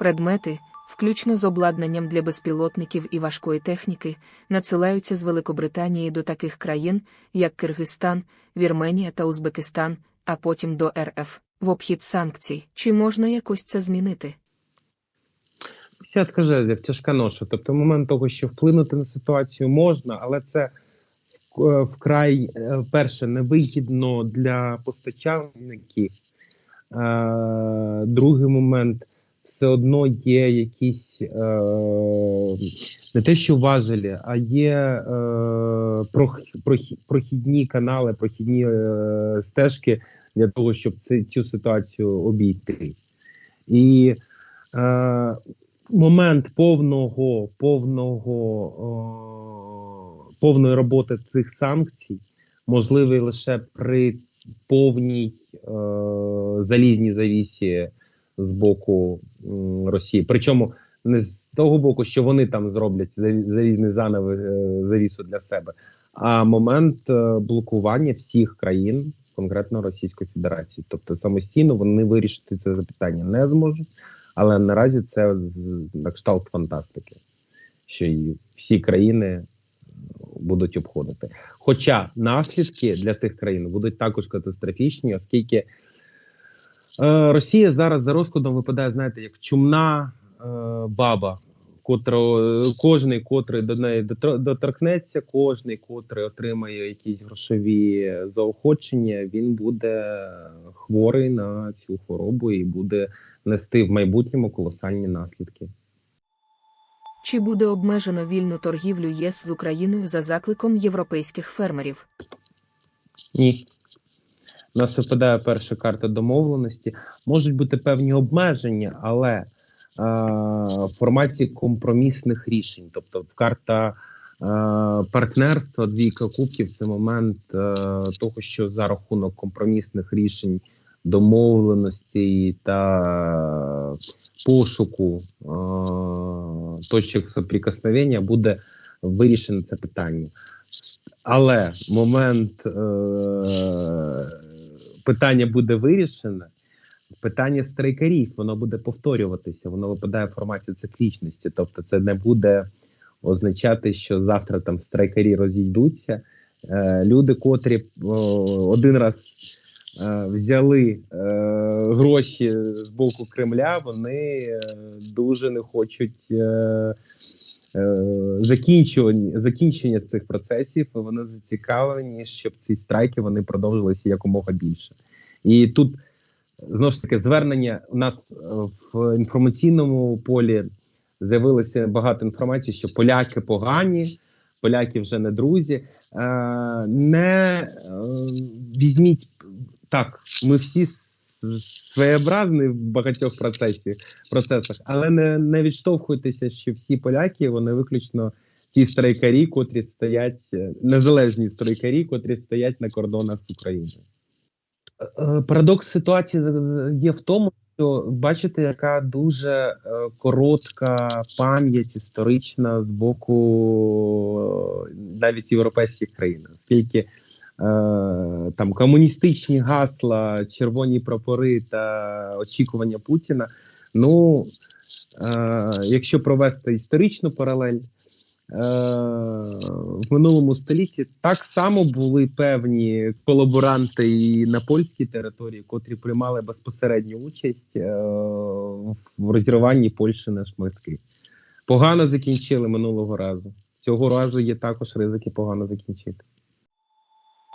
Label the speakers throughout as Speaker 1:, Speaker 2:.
Speaker 1: Предмети, включно з обладнанням для безпілотників і важкої техніки, надсилаються з Великобританії до таких країн, як Киргизстан, Вірменія та Узбекистан, а потім до РФ, в обхід санкцій. Чи можна якось це змінити?
Speaker 2: Десятка жезлів, тяжка ноша. Тобто, момент того, що вплинути на ситуацію можна, але це е, вкрай е, перше невигідно для постачальників. Е, Другий момент все одно є якісь е, не те, що важелі, а є е, прох- прохі- прохідні канали, прохідні е, стежки для того, щоб це, цю ситуацію обійти. І е, момент повного, повного, о, повної роботи цих санкцій можливий лише при повній е, залізній завісі з боку Росії. Причому не з того боку, що вони там зроблять залі- залізний заново е, завісу для себе, а момент е, блокування всіх країн, конкретно Російської Федерації. Тобто самостійно вони вирішити це запитання не зможуть. Але наразі це на кшталт фантастики, що і всі країни будуть обходити. Хоча наслідки для тих країн будуть також катастрофічні, оскільки е, Росія зараз за розкладом випадає, знаєте, як чумна е, баба, котро, кожний, котрий до неї доторкнеться, кожний, котрий отримає якісь грошові заохочення, він буде хворий на цю хворобу і буде нести в майбутньому колосальні наслідки.
Speaker 1: Чи буде обмежено вільну торгівлю ЄС з Україною за закликом європейських фермерів?
Speaker 2: Ні. У нас випадає перша карта домовленості. Можуть бути певні обмеження, але е, в форматі компромісних рішень. Тобто, карта е, партнерства, двійка кубків це момент е, того, що за рахунок компромісних рішень, домовленості та пошуку е, точок соприкосновення буде вирішено це питання. Але момент е, питання буде вирішене. Питання страйкарів воно буде повторюватися, воно випадає в форматі циклічності. Тобто, це не буде означати, що завтра там страйкарі розійдуться. Е, люди, котрі о, один раз е, взяли е, гроші з боку Кремля, вони е, дуже не хочуть. Е, е, закінчування, закінчення цих процесів, вони зацікавлені, щоб ці страйки вони продовжилися якомога більше. І тут знову ж таки звернення у нас е, в інформаційному полі з'явилося багато інформації, що поляки погані, поляки вже не друзі. Е, Не візьміть так, ми всі с- своєобразні в багатьох процесах, процесах, але не, не відштовхуйтеся, що всі поляки вони виключно ті страйкарі, котрі стоять е, незалежні страйкарі, котрі стоять на кордонах України. Е, е, Парадокс ситуації з- з- є в тому, що бачите, яка дуже коротка пам'ять історична з боку навіть європейських країн, оскільки там комуністичні гасла, червоні прапори та очікування Путіна. Ну, е, якщо провести історичну паралель, е, в минулому столітті так само були певні колаборанти і на польській території, котрі приймали безпосередню участь е, в розірванні Польщі на шматки. Погано закінчили минулого разу. Цього разу є також ризики погано закінчити.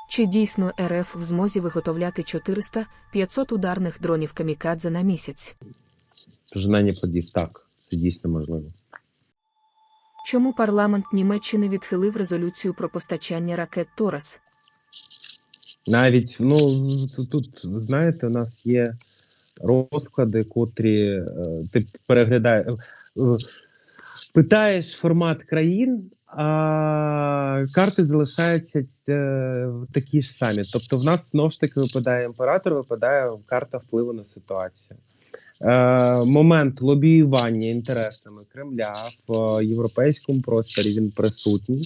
Speaker 1: Чи дійсно РФ в змозі виготовляти 400-500 ударних дронів камікадзе на місяць?
Speaker 2: Пожинання плодів так, це дійсно можливо.
Speaker 1: Чому парламент Німеччини відхилив резолюцію про постачання ракет Торас?
Speaker 2: Навіть ну тут, тут знаєте, у нас є розклади, котрі е, ти переглядаєш, е, питаєш формат країн, а карти залишаються е, такі ж самі. Тобто, в нас знову ж таки випадає імператор, випадає карта впливу на ситуацію. Е, момент лобіювання інтересами Кремля в європейському просторі він присутній.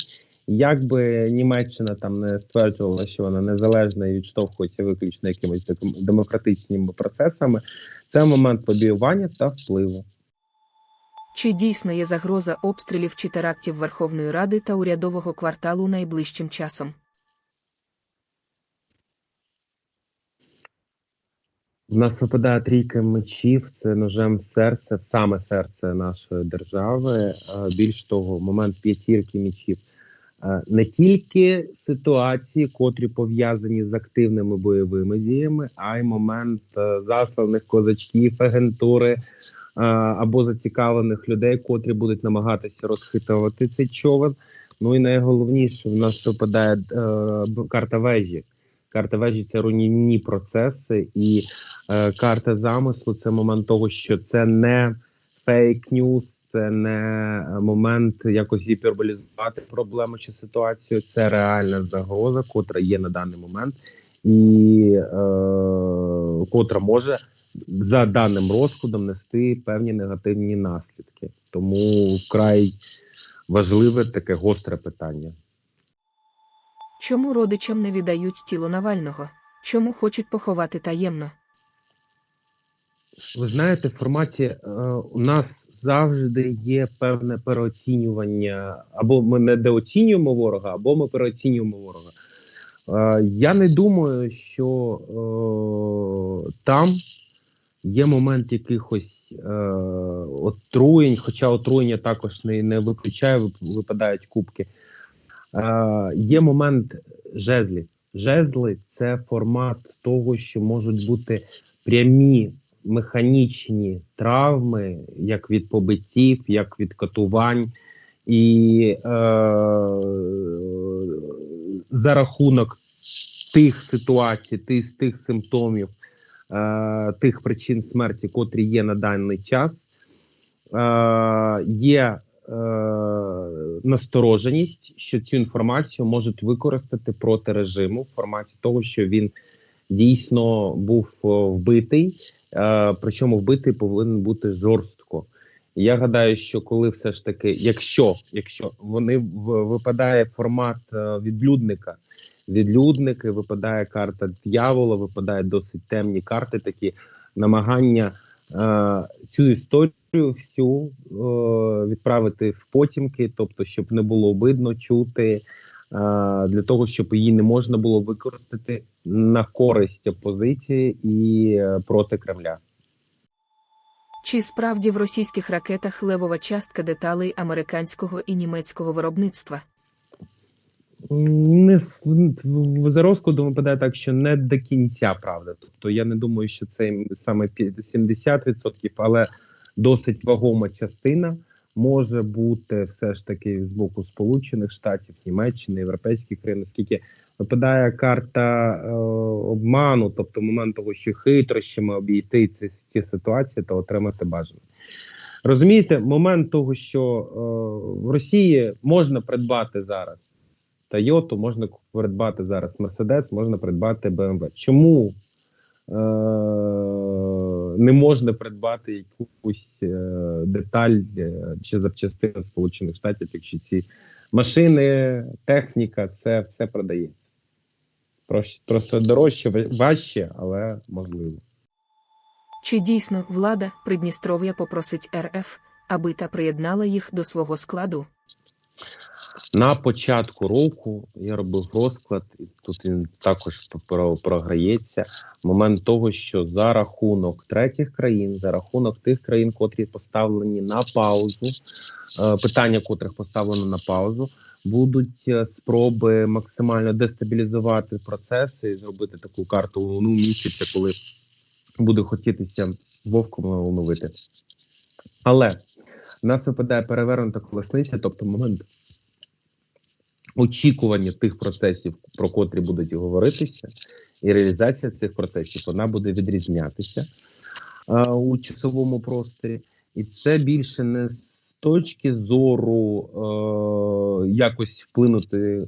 Speaker 2: Як би Німеччина там не стверджувала, що вона незалежна і відштовхується виключно якимись демократичними процесами, це момент лобіювання та впливу.
Speaker 1: Чи дійсно є загроза обстрілів чи терактів Верховної Ради та урядового кварталу найближчим часом?
Speaker 2: В нас випадає трійка мечів, це ножем в серце, в саме серце нашої держави. Е, Більш того, момент п'ятірки мечів. Е, Не тільки ситуації, котрі пов'язані з активними бойовими діями, а й момент е, засланих козачків, агентури або зацікавлених людей, котрі будуть намагатися розхитувати цей човен. Ну і найголовніше в нас випадає е, карта вежі. Карта вежі це руйнівні процеси, і е, карта замислу це момент того, що це не фейк-ньюс, це не е, момент якось гіперболізувати проблему чи ситуацію. Це реальна загроза, котра є на даний момент, і е, котра може за даним розкладом нести певні негативні наслідки. Тому вкрай важливе таке гостре питання.
Speaker 1: Чому родичам не віддають тіло Навального? Чому хочуть поховати таємно?
Speaker 2: Ви знаєте, в форматі е, у нас завжди є певне переоцінювання, або ми недооцінюємо ворога, або ми переоцінюємо ворога. Е, я не думаю, що е, там є момент якихось е, отруєнь, хоча отруєння також не, не виключає, випадають кубки. Е, є момент жезлів. Жезли це формат того, що можуть бути прямі механічні травми, як від побиттів, як від катувань, і е, за рахунок тих ситуацій, тих, тих симптомів, тих причин смерті, котрі є на даний час, е, є е, настороженість, що цю інформацію можуть використати проти режиму в форматі того, що він дійсно був е, вбитий. Е, причому вбитий повинен бути жорстко. Я гадаю, що коли все ж таки, якщо якщо вони випадає формат е, відлюдника, відлюдники, випадає карта дьявола, випадає досить темні карти, такі намагання е, цю історію всю е, відправити в потімки, тобто, щоб не було видно, чути, е, для того, щоб її не можна було використати на користь опозиції і е, проти Кремля.
Speaker 1: Чи справді в російських ракетах левова частка деталей американського і німецького виробництва?
Speaker 2: Не за розкладом випадає так, що не до кінця правда. Тобто я не думаю, що це саме пі- 70%, але досить вагома частина може бути все ж таки з боку Сполучених Штатів, Німеччини, європейських країн, оскільки випадає карта е, обману, тобто момент того, що хитрощами обійти ці, ці ситуації та отримати бажане. Розумієте, момент того, що е, в Росії можна придбати зараз Тойоту, можна придбати зараз Мерседес, можна придбати BMW. Чому е- не можна придбати якусь е- деталь е- чи запчастину Сполучених Штатів, якщо ці машини, техніка, це все продається. Прос- Просто дорожче, важче, але можливо.
Speaker 1: Чи дійсно влада Придністров'я попросить РФ, аби та приєднала їх до свого складу?
Speaker 2: На початку року я робив розклад, і тут він також програється. Момент того, що за рахунок третіх країн, за рахунок тих країн, котрі поставлені на паузу, е, питання котрих поставлено на паузу, будуть е, спроби максимально дестабілізувати процеси і зробити таку карту ну, місяця, коли буде хотітися вовком умовити. Але в нас випадає перевернута колесниця, тобто момент очікування тих процесів, про котрі будуть говоритися, і реалізація цих процесів вона буде відрізнятися е, у часовому просторі, і це більше не з точки зору е, якось вплинути е,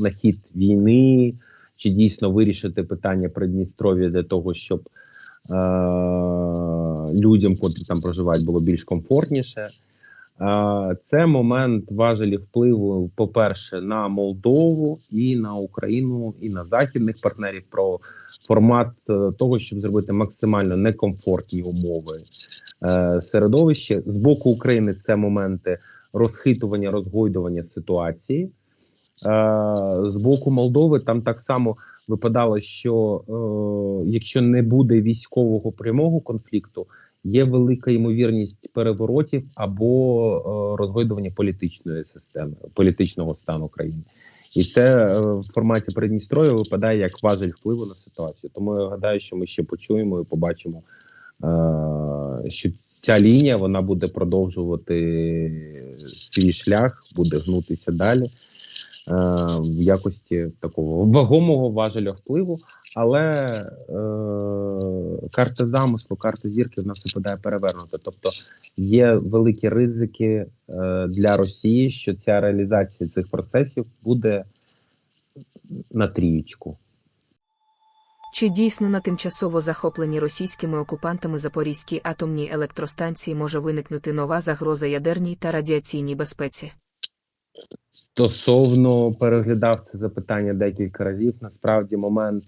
Speaker 2: на хід війни, чи дійсно вирішити питання Придністров'я для того, щоб е, людям, котрі там проживають, було більш комфортніше. Це момент важелі впливу, по-перше, на Молдову і на Україну, і на західних партнерів про формат е, того, щоб зробити максимально некомфортні умови е, середовище. З боку України це моменти розхитування, розгойдування ситуації. Е, з боку Молдови там так само випадало, що е, якщо не буде військового прямого конфлікту, є велика ймовірність переворотів або е, розгойдування політичної системи, політичного стану країни. І це е, в форматі Придністров'я випадає як важель впливу на ситуацію. Тому я гадаю, що ми ще почуємо і побачимо, е, що ця лінія вона буде продовжувати свій шлях, буде гнутися далі в якості такого вагомого важеля впливу. Але е, карта замислу, карта зірки в нас випадає перевернута. Тобто є великі ризики е, для Росії, що ця реалізація цих процесів буде на трієчку.
Speaker 1: Чи дійсно на тимчасово захопленій російськими окупантами Запорізькій атомній електростанції може виникнути нова загроза ядерній та радіаційній безпеці?
Speaker 2: Стосовно переглядав це запитання декілька разів. Насправді, момент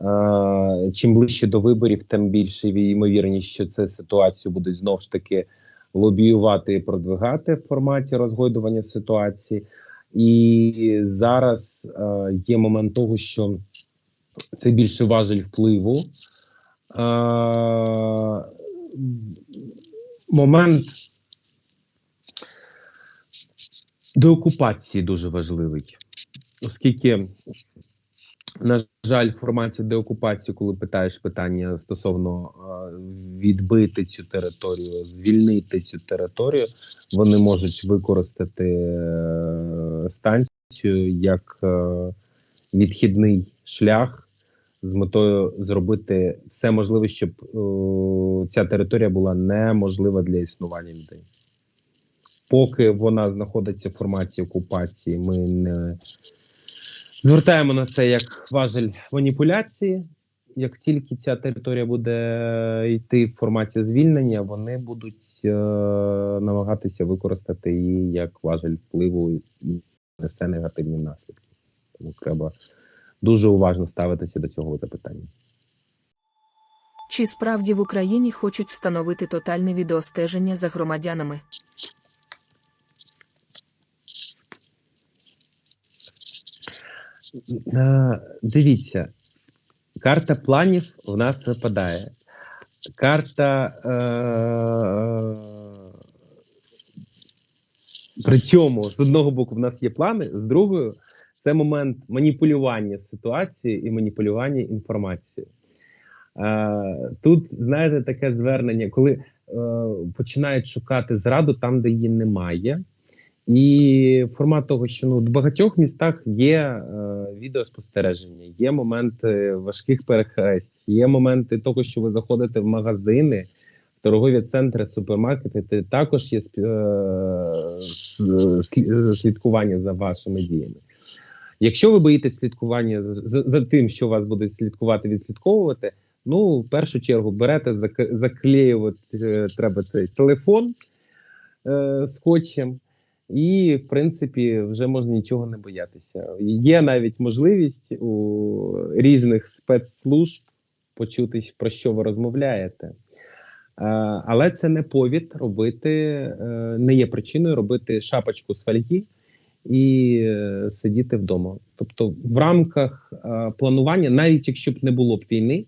Speaker 2: е, чим ближче до виборів, тим більше ймовірність, що це ситуацію будуть знов ж таки лобіювати і продвигати в форматі розгойдування ситуації. І зараз е, є момент того, що це більше важель впливу. Е, момент деокупації дуже важливий, оскільки, на жаль, в форматі деокупації, коли питаєш питання стосовно відбити цю територію, звільнити цю територію, вони можуть використати е, станцію як е, відхідний шлях з метою зробити все можливе, щоб е, ця територія була неможлива для існування людей. Поки вона знаходиться в форматі окупації, ми не звертаємо на це як важель маніпуляції. Як тільки ця територія буде йти в форматі звільнення, вони будуть е, намагатися використати її як важель впливу і несе негативні наслідки. Тому треба дуже уважно ставитися до цього запитання.
Speaker 1: Чи справді в Україні хочуть встановити тотальне відеостеження за громадянами?
Speaker 2: Дивіться, карта планів в нас випадає. Карта. Е- при цьому з одного боку в нас є плани, з другого це момент маніпулювання ситуацією і маніпулювання інформацією. Е, тут, знаєте, таке звернення, коли е, починають шукати зраду там, де її немає. І формат того, що ну в багатьох містах є е, відеоспостереження, є моменти важких перехресть, є моменти того, що ви заходите в магазини, в торгові центри, супермаркети. Також є е, слідкування за вашими діями. Якщо ви боїтесь слідкування за, за тим, що вас будуть слідкувати, відслідковувати, ну в першу чергу берете, зак- заклеювати е, треба цей телефон е, скотчем. І, в принципі, вже можна нічого не боятися. Є навіть можливість у різних спецслужб почути, про що ви розмовляєте. Е, Але це не повід робити, е, не є причиною робити шапочку з фольги і е, сидіти вдома. Тобто, в рамках планування, навіть якщо б не було б війни,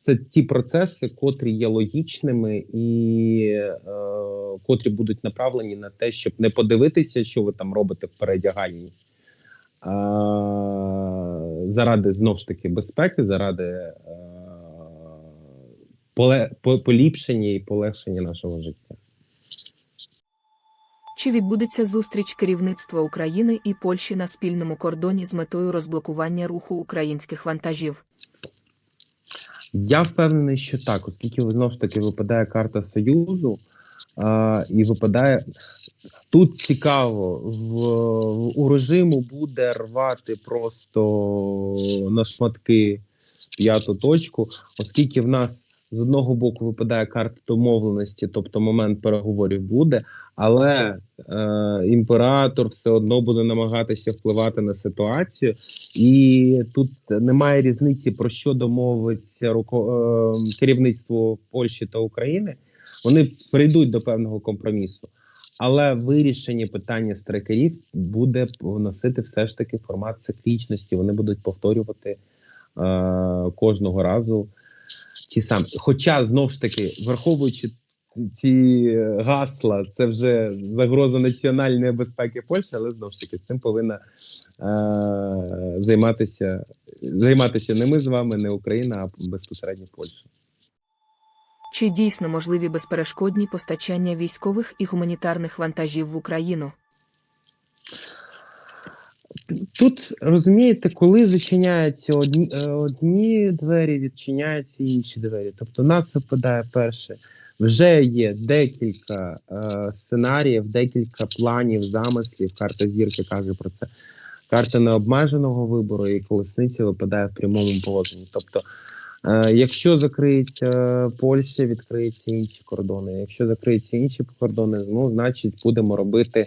Speaker 2: це ті процеси, котрі є логічними і е, котрі будуть направлені на те, щоб не подивитися, що ви там робите в передяганні. Заради знов ж таки безпеки, заради е, поле, по- поліпшення і полегшення нашого життя.
Speaker 1: Чи відбудеться зустріч керівництва України і Польщі на спільному кордоні з метою розблокування руху українських вантажів?
Speaker 2: Я впевнений, що так, оскільки знову ж таки випадає карта Союзу, а, і випадає. Тут цікаво, в, у режиму буде рвати просто на шматки п'яту точку, оскільки в нас з одного боку випадає карта домовленості, тобто момент переговорів буде, але е, імператор все одно буде намагатися впливати на ситуацію, і тут немає різниці про що домовиться руко, е, керівництво Польщі та України. вони прийдуть до певного компромісу. Але вирішення питання страйкерів буде носити все ж таки формат циклічності. Вони будуть повторювати е, кожного разу ті самі. Хоча знов ж таки, враховуючи ці гасла, це вже загроза національної безпеки Польщі, але знов ж таки цим повинна е, займатися займатися не ми з вами, не Україна, а безпосередньо Польща.
Speaker 1: Чи дійсно можливі безперешкодні постачання військових і гуманітарних вантажів в Україну?
Speaker 2: Тут розумієте, коли зачиняються одні, е, одні двері, відчиняються інші двері. Тобто, нас випадає перше. Вже є декілька е, сценаріїв, декілька планів, замислів. Карта зірки каже про це. Карта необмеженого вибору і колесниця випадає в прямому положенні. Тобто, е, якщо закриється Польща, відкриються інші кордони. Якщо закриються інші кордони, ну значить будемо робити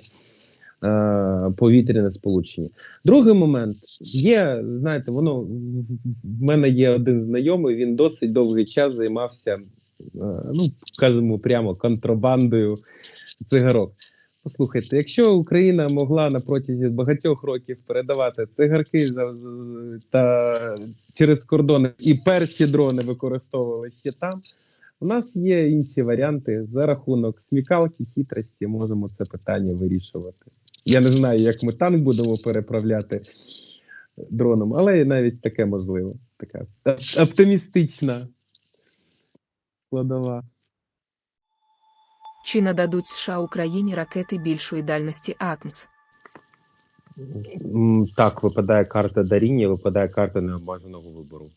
Speaker 2: повітряне сполучення. Другий момент є, знаєте, воно в мене є один знайомий, він досить довгий час займався, е, ну кажемо прямо контрабандою цигарок. Послухайте, якщо Україна могла на протязі багатьох років передавати цигарки за- та через кордони і перші дрони використовували ще там. У нас є інші варіанти за рахунок смікалки, хитрості можемо це питання вирішувати. Я не знаю, як ми танк будемо переправляти дроном, але навіть таке можливо. Така оптимістична складова.
Speaker 1: Чи нададуть США Україні ракети більшої дальності АКМС?
Speaker 2: Так, випадає карта даріння, випадає карта необмеженого вибору.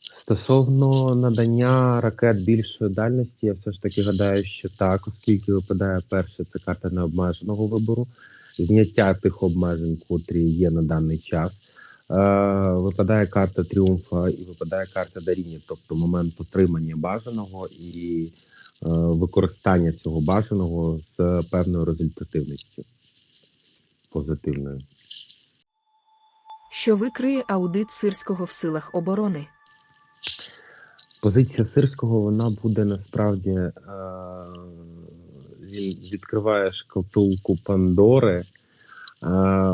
Speaker 2: Стосовно надання ракет більшої дальності, я все ж таки гадаю, що так, оскільки випадає перше, це карта необмеженого вибору, зняття тих обмежень, котрі є на даний час. Е, випадає карта тріумфа і випадає карта даріння, тобто момент отримання бажаного і е, використання цього бажаного з певною результативністю позитивною.
Speaker 1: Що викриє аудит сирського в силах оборони?
Speaker 2: Позиція сирського вона буде насправді е, він відкриває шкатулку Пандори,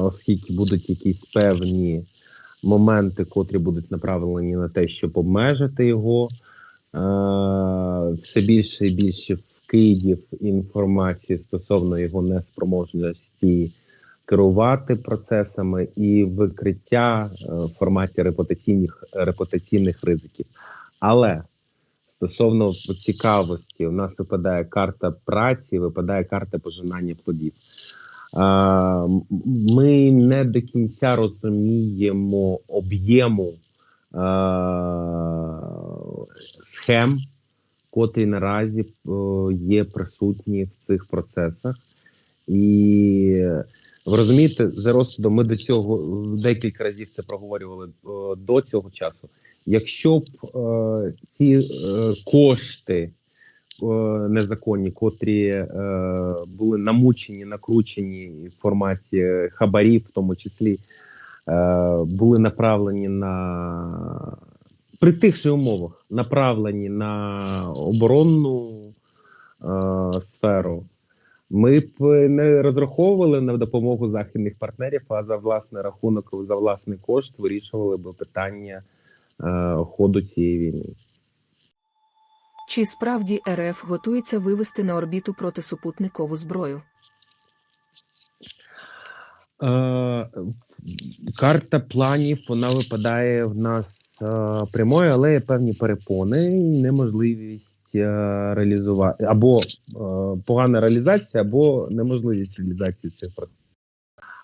Speaker 2: оскільки будуть якісь певні моменти, котрі будуть направлені на те, щоб обмежити його. Все більше і більше вкидів інформації стосовно його неспроможності керувати процесами і викриття е, в форматі репутаційних репутаційних ризиків. Але стосовно цікавості, у нас випадає карта праці, випадає карта пожинання плодів. Ми не до кінця розуміємо об'єму схем, котрі наразі є присутні в цих процесах. І ви розумієте, за розсудом ми до цього декілька разів це проговорювали до цього часу. Якщо б е, ці е, кошти е, незаконні, котрі е, були намучені, накручені в форматі хабарів, в тому числі, е, були направлені на при тих же умовах, направлені на оборонну е, сферу. Ми б не розраховували на допомогу західних партнерів, а за власний рахунок, за власний кошт вирішували б питання ходу цієї війни.
Speaker 1: Чи справді РФ готується вивести на орбіту протисупутникову зброю?
Speaker 2: Е, карта планів вона випадає в нас е, прямою, але є певні перепони і неможливість е, реалізувати або е, погана реалізація, або неможливість реалізації цих процесів.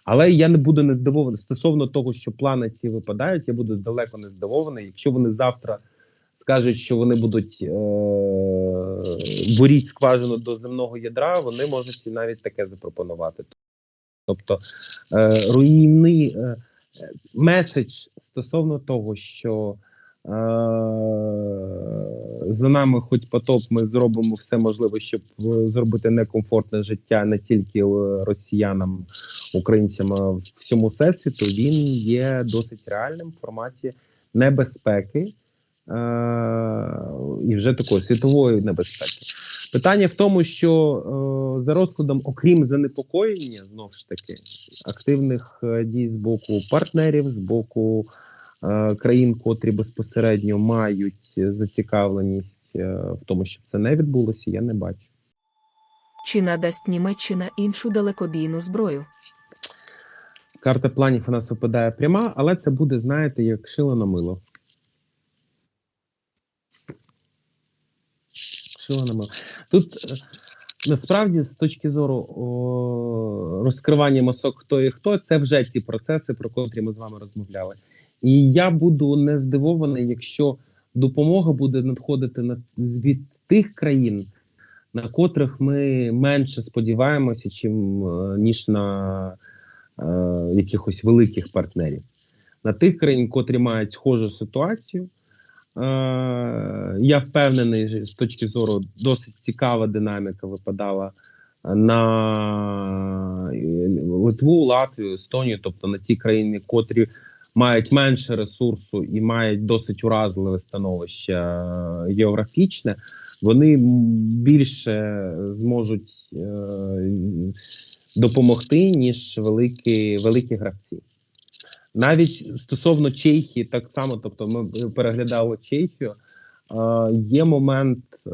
Speaker 2: Але я не буду не здивований стосовно того, що плани ці випадають. Я буду далеко не здивований, якщо вони завтра скажуть, що вони будуть е, буріть скважину до земного ядра, вони можуть і навіть таке запропонувати. Тобто е, руйнівний е, е, меседж стосовно того, що е, за нами хоч потоп, ми зробимо все можливе, щоб е, зробити некомфортне життя не тільки е, росіянам, українцям, а всьому всесвіту, він є досить реальним в форматі небезпеки е, і вже такої світової небезпеки. Питання в тому, що е, за розкладом, окрім занепокоєння, знову ж таки, активних е, дій з боку партнерів, з боку е, країн, котрі безпосередньо мають зацікавленість е, в тому, щоб це не відбулося, я не бачу.
Speaker 1: Чи надасть Німеччина іншу далекобійну зброю?
Speaker 2: Карта планів у нас випадає пряма, але це буде, знаєте, як шило на мило. Шило на мило. Тут е, насправді, з точки зору о, розкривання масок хто і хто, це вже ці процеси, про котрі ми з вами розмовляли. І я буду не здивований, якщо допомога буде надходити на, від тих країн, на котрих ми менше сподіваємося, чим е, ніж на якихось великих партнерів. На тих країн, котрі мають схожу ситуацію. Е, я впевнений, з точки зору досить цікава динаміка випадала на е, Литву, Латвію, Естонію, тобто на ті країни, котрі мають менше ресурсу і мають досить уразливе становище е, географічне, вони більше зможуть е, допомогти, ніж великі, великі гравці. Навіть стосовно Чехії, так само, тобто, ми переглядали Чехію. Е, є момент е,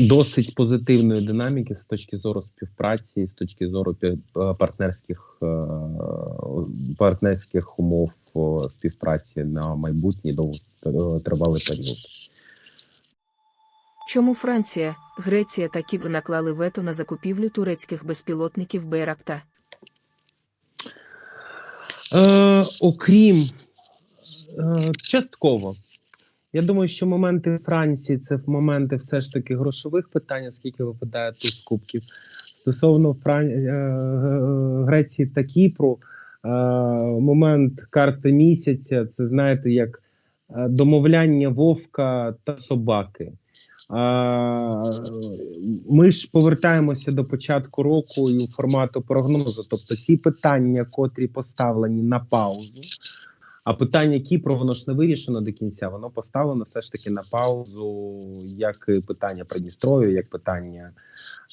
Speaker 2: досить позитивної динаміки з точки зору співпраці, з точки зору е, партнерських, е, партнерських умов співпраці на майбутній довготривалий період.
Speaker 1: Чому Франція, Греція та Кіпр наклали вето на закупівлю турецьких безпілотників Байракта?
Speaker 2: Е, окрім е, частково. Я думаю, що моменти Франції це моменти все ж таки грошових питань, оскільки випадає тут кубків. Стосовно Фран... е, Греції та Кіпру, е, момент карти місяця це знаєте, як е, домовляння вовка та собаки. Ми ж повертаємося до початку року і формату прогнозу. Тобто ті питання, котрі поставлені на паузу, а питання Кіпру, воно ж не вирішено до кінця. Воно поставлено все ж таки на паузу, як питання Придністров'я, як питання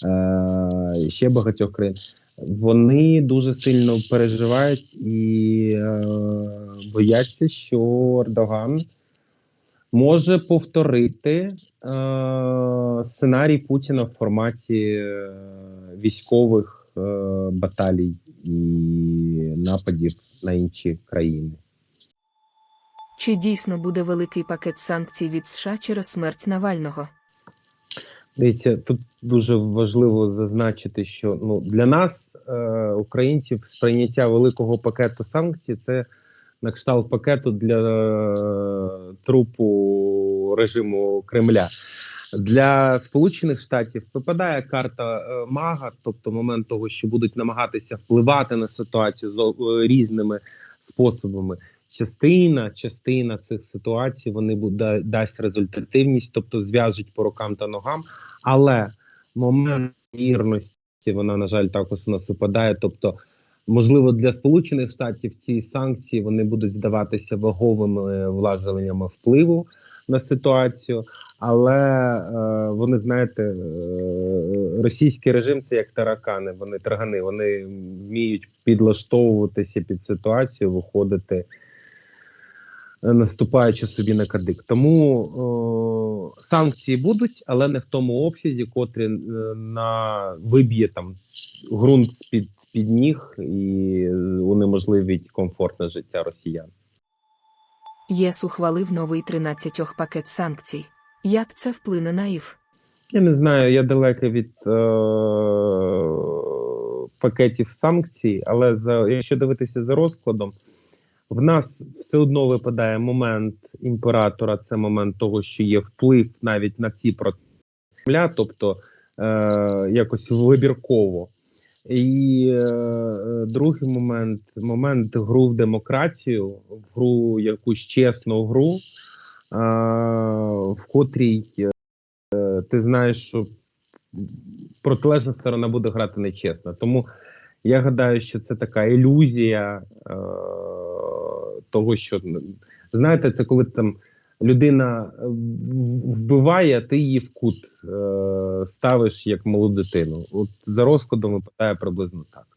Speaker 2: е, ще багатьох країн. Вони дуже сильно переживають і е, бояться, що Ердоган може повторити е, сценарій Путіна в форматі е, військових е, баталій і нападів на інші країни.
Speaker 1: Чи дійсно буде великий пакет санкцій від США через смерть Навального?
Speaker 2: Дивіться, тут дуже важливо зазначити, що ну для нас, е, українців, сприйняття великого пакету санкцій це на кшталт пакету для е, трупу режиму Кремля. Для Сполучених Штатів випадає карта е, Мага, тобто момент того, що будуть намагатися впливати на ситуацію з е, різними способами. Частина, частина цих ситуацій вони буде дасть результативність, тобто зв'яжуть по рукам та ногам. Але момент вірності вона на жаль також у нас випадає. Тобто, можливо, для сполучених штатів ці санкції вони будуть здаватися ваговими влаженнями впливу на ситуацію, але е, вони знаєте, е, російський режим це як таракани. Вони таргани, вони вміють підлаштовуватися під ситуацію, виходити. Е, Наступаючи собі на кадик, тому о, санкції будуть, але не в тому обсязі, котрі е, на виб'є там ґрунт з під під ніг і унеможливить комфортне життя росіян.
Speaker 1: ЄС ухвалив новий 13 пакет санкцій. Як це вплине на ІФ?
Speaker 2: Я не знаю, я далекий від е- пакетів санкцій, але за якщо дивитися за розкладом, в нас все одно випадає момент імператора. Це момент того, що є вплив навіть на ці проти тобто е- якось вибірково. І е, е, другий момент момент гру в демократію, в гру якусь чесну гру, е, в котрій е, ти знаєш, що протилежна сторона буде грати нечесно. Тому я гадаю, що це така ілюзія е, того, що знаєте, це коли там людина е, вбиває, ти її в кут е, ставиш як малу дитину. От за розкладом випадає приблизно так.